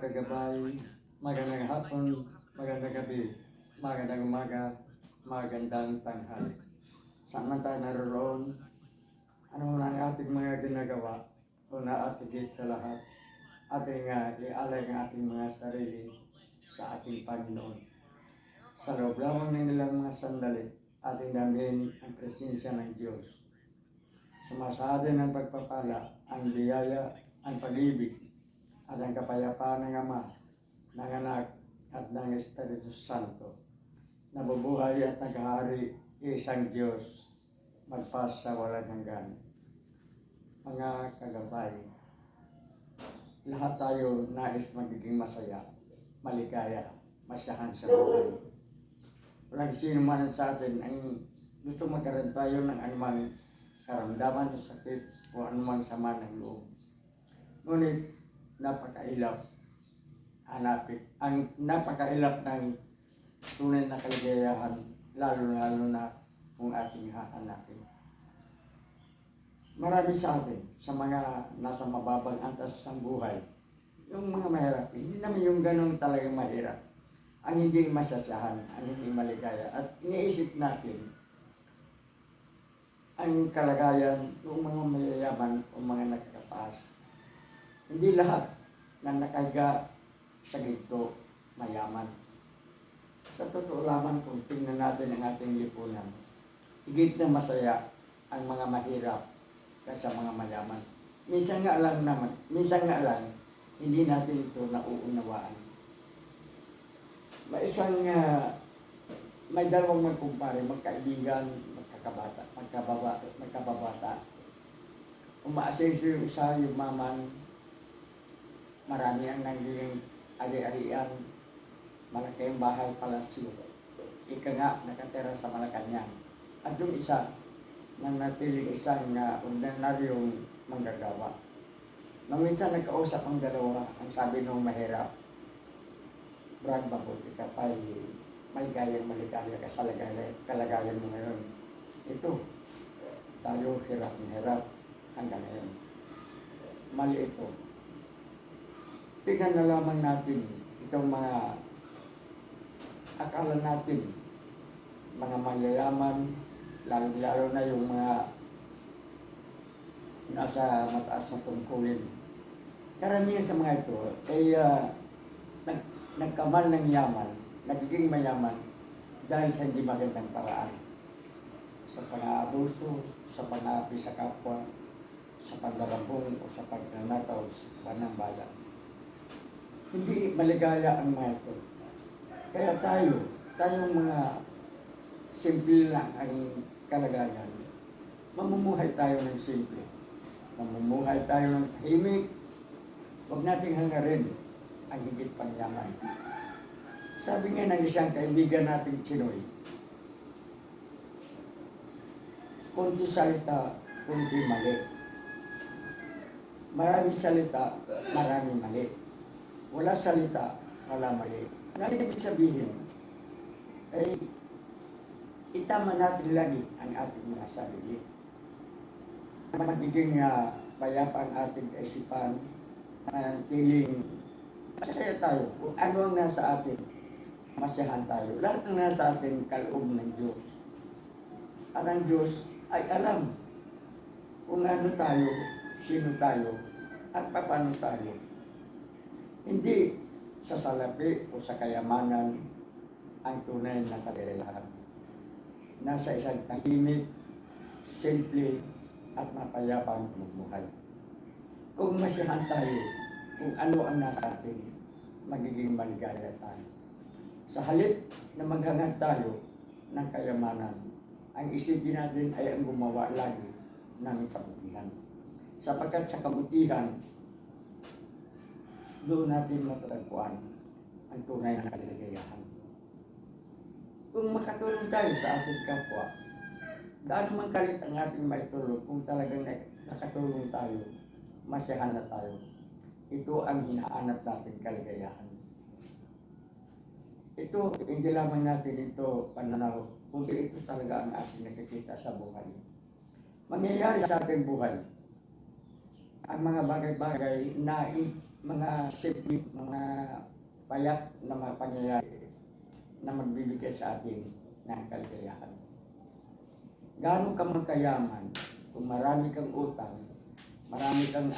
kagabay, magandang hapon, magandang gabi, magandang umaga, magandang tanghali. Saan tayo naroon, ano man ang ating mga ginagawa, una at higit sa lahat, ating uh, ialay ang ating mga sarili sa ating Panginoon. Sa loob lamang ng nilang mga sandali, ating damhin ang presensya ng Diyos. Sumasada ng pagpapala, ang biyaya, ang pag-ibig, at ang kapayapaan ng Ama, ng Anak, at ng Espiritu Santo. Nabubuhay at naghahari isang Diyos, magpas sa walang hanggan. Mga kagabay, lahat tayo nais magiging masaya, maligaya, masyahan sa buhay. Walang sino man sa atin ang gusto magkaroon tayo ng anumang karamdaman o sakit o anumang sama ng loob. Ngunit napakailap hanapin ang napakailap ng tunay na kaligayahan lalo lalo na kung ating hahanapin. Marami sa atin, sa mga nasa mababang antas ng buhay, yung mga mahirap, hindi naman yung ganun talagang mahirap. Ang hindi masasahan, ang hindi maligaya. At iniisip natin, ang kalagayan ng mga mayayaman o mga nakakataas. Hindi lahat na nakahiga sa ginto mayaman. Sa totoo lamang kung tingnan natin ang ating lipunan, higit na masaya ang mga mahirap kaysa mga mayaman. Minsan nga lang naman, minsan nga lang, hindi natin ito nauunawaan. May isang, uh, may dalawang magkumpare, magkaibigan, magkakabata, magkababata, magkababata. Umaasenso yung isa, yung maman, marami ang naging ari-arian, malaki ang bahay palasyo. Ika nga, nakatera sa Malacanang. At yung isa, na natiling isang na ordinaryong manggagawa. Nung minsan nagkausap ang dalawa, ang sabi nung mahirap, Brad, mabuti ka pa, eh, maligayang maligaya ka sa lagay- kalagayan mo ngayon. Ito, tayo hirap na hirap hanggang ngayon. Mali ito. Tingnan na lamang natin itong mga akala natin, mga mayayaman, lalo-lalo na yung mga nasa mataas na tungkulin. Karamihan sa mga ito ay ah, nag, nagkamal ng yaman, nagiging mayaman dahil sa hindi magandang paraan. Sa pang-aabuso, sa pang-aapi sa kapwa, sa pagdarabong o sa pagnanakaw sa panambayan. Hindi maligaya ang mga ito. Kaya tayo, tayong mga simple lang ang kalagayan. Mamumuhay tayo ng simple. Mamumuhay tayo ng tahimik. Huwag nating hangarin ang higit pang yaman. Sabi nga ng isang kaibigan nating Chinoy, kunti salita, kunti mali. Marami salita, marami mali. Wala salita, wala mali. Ang ibig sabihin, ay itama natin lagi ang ating mga sarili. Magiging uh, payapa ang ating kaisipan, ang tiling masaya tayo. Kung ano ang nasa atin, masayahan tayo. Lahat ng nasa atin, kaloob ng Diyos. At ang Diyos ay alam kung ano tayo, sino tayo, at paano tayo. Hindi sa salapi o sa kayamanan ang tunay na kalilahan. Nasa isang tahimik, simple, at mapayapang bumuhay. Kung masihan tayo, kung ano ang nasa atin, magiging maligaya tayo. Sa halip na maghangad tayo ng kayamanan, ang isipin natin ay ang gumawa lagi ng kabutihan. Sapagkat sa kabutihan, doon natin matatagpuan ang tunay na kaligayahan. Kung makatulong tayo sa ating kapwa, gaano man kalit ang ating maitulong kung talagang nak- nakatulong tayo, masayahan na tayo. Ito ang hinahanap natin kaligayahan. Ito, hindi lamang natin ito pananaw, kundi ito talaga ang ating nakikita sa buhay. Mangyayari sa ating buhay ang mga bagay-bagay na mga simple, mga payat na mga pangyayari na magbibigay sa atin ng kaligayahan. Gaano ka magkayaman kung marami kang utang, marami kang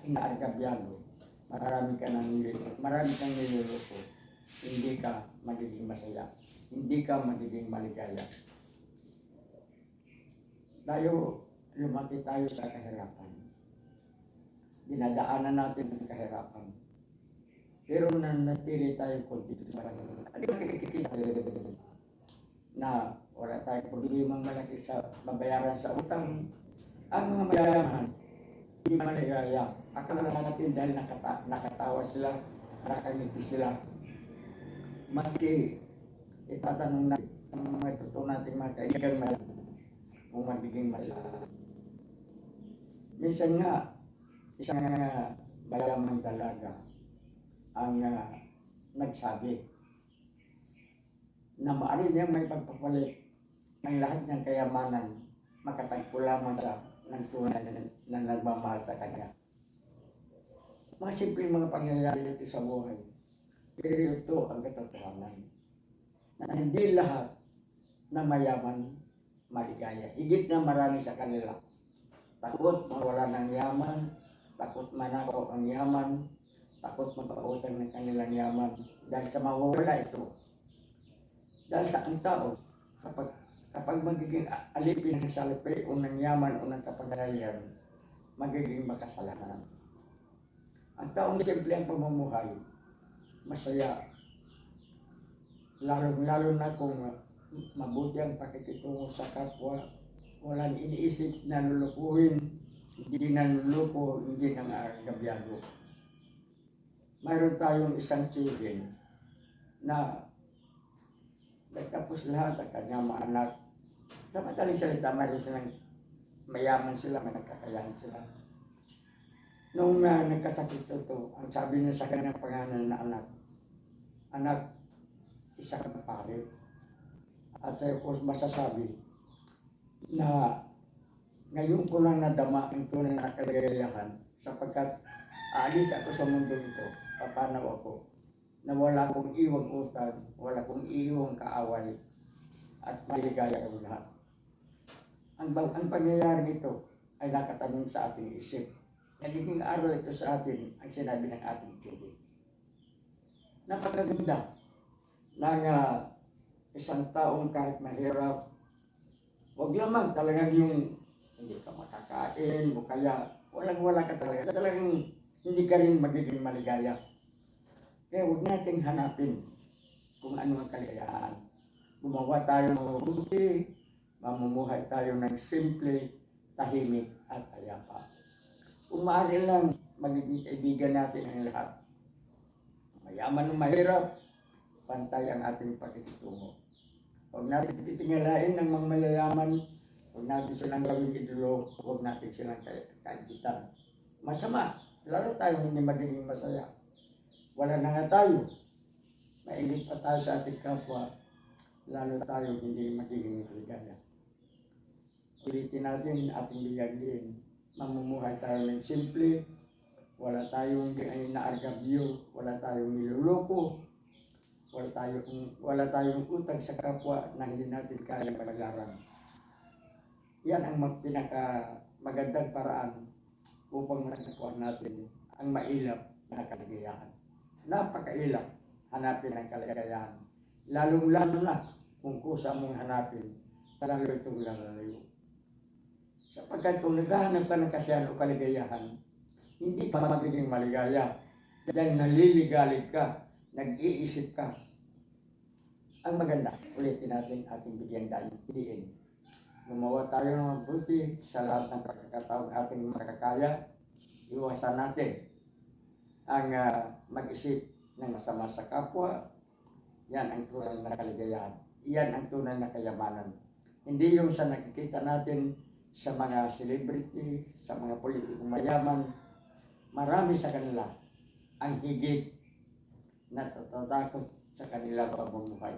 inaargabyado, marami ka nang marami kang niloloko, hindi ka magiging masaya, hindi ka magiging maligaya. Tayo, lumaki tayo sa kahirapan. Dinadaanan natin ang kahirapan. Pero nanatili tayo kunti sa Panginoon. Yung nakikita na wala tayong problemang malaki sa babayaran sa utang. Ang mga mayayaman, hindi maligaya. Akala natin dahil nakata nakatawa sila, nakangiti sila. Maski itatanong natin mga totoo nating mga kaibigan kung magiging masaya. Minsan nga, isang uh, bayamang dalaga ang uh, nagsabi na maaari niya may pagpapalit ng lahat ng kayamanan makatagpo lamang sa ng tunay na, na nagmamahal sa kanya. Mga simpleng mga pangyayari ito sa buhay. Pero ito ang katotohanan. Na hindi lahat na mayaman maligaya. Higit na marami sa kanila. Takot mawala ng yaman, takot manakaw ang yaman, takot magpautang ng kanilang yaman. Dahil sa mawawala ito. Dahil sa ang tao, kapag, kapag magiging alipin ng salapi o ng yaman o ng kapangyarihan, magiging makasalanan. Ang taong simple ang pamumuhay, masaya. Lalo-lalo na kung mabuti ang pakikitungo sa kapwa, walang iniisip na lulukuhin, hindi na luluko, hindi na gabyado. Mayroon tayong isang children na nagtapos lahat ang kanyang mga anak. Sa madaling salita, mayroon silang mayaman sila, may nagkakayahan sila. Nung uh, nagkasakit ito, ang sabi niya sa kanyang panganay na anak, anak, isa kang pare. At ako masasabi na ngayon ko lang nadama ang tunay na kaligayahan sapagkat aalis ako sa mundo ito, papanaw ako, na wala akong iwang utang, wala akong iwang kaaway, at maligaya ang lahat. Ang, ang pangyayari ito ay nakatanong sa ating isip. Nagiging aral ito sa atin ang sinabi ng ating Diyos. Napakaganda ng ah, isang taong kahit mahirap, wag lamang talagang yung hindi ka makakain o kaya walang wala ka talaga. Talagang hindi ka rin magiging maligaya. Kaya huwag nating hanapin kung ano ang kaligayahan. Gumawa tayo ng mabuti, mamumuhay tayo ng simple, tahimik at ayapa. Kung maaari lang, magiging kaibigan natin ang lahat. Mayaman o mahirap, pantay ang ating pakikitungo. Huwag natin titingalain ng mga mayayaman, huwag natin silang gawing idolo, huwag natin silang kaigitan. Masama, lalo tayo hindi magiging masaya. Wala na nga tayo. Mainit pa tayo sa ating kapwa, lalo tayo hindi magiging maligaya. Ulitin natin ating biyagin. Mamumuhay tayo ng simple, wala tayong inaargabyo, wala tayong niluloko, wala tayong, wala tayong utang sa kapwa na hindi natin kaya palagaran. Yan ang pinaka magandang paraan upang matagpuan natin ang mailap na kaligayahan. Napakailap hanapin ang kaligayahan. Lalong-lalo na kung kusa mong hanapin, lalo itong lalayo. Sapagkat kung naghahanap ka ng kasiyahan o kaligayahan, hindi ka magiging maligaya. Dahil naliligalig ka, nag-iisip ka. Ang maganda, ulitin natin ating bigyan dahil diin. Gumawa tayo ng mabuti sa lahat ng pagkakataon ating makakaya. Iwasan natin ang ah, mag-isip ng masama sa kapwa. Yan ang tunay na kaligayahan. Yan ang tunay na kayamanan. Hindi yung sa nakikita natin sa mga celebrity, sa mga politikong mayaman, marami sa kanila ang higit na natatakot sa kanilang pamumuhay.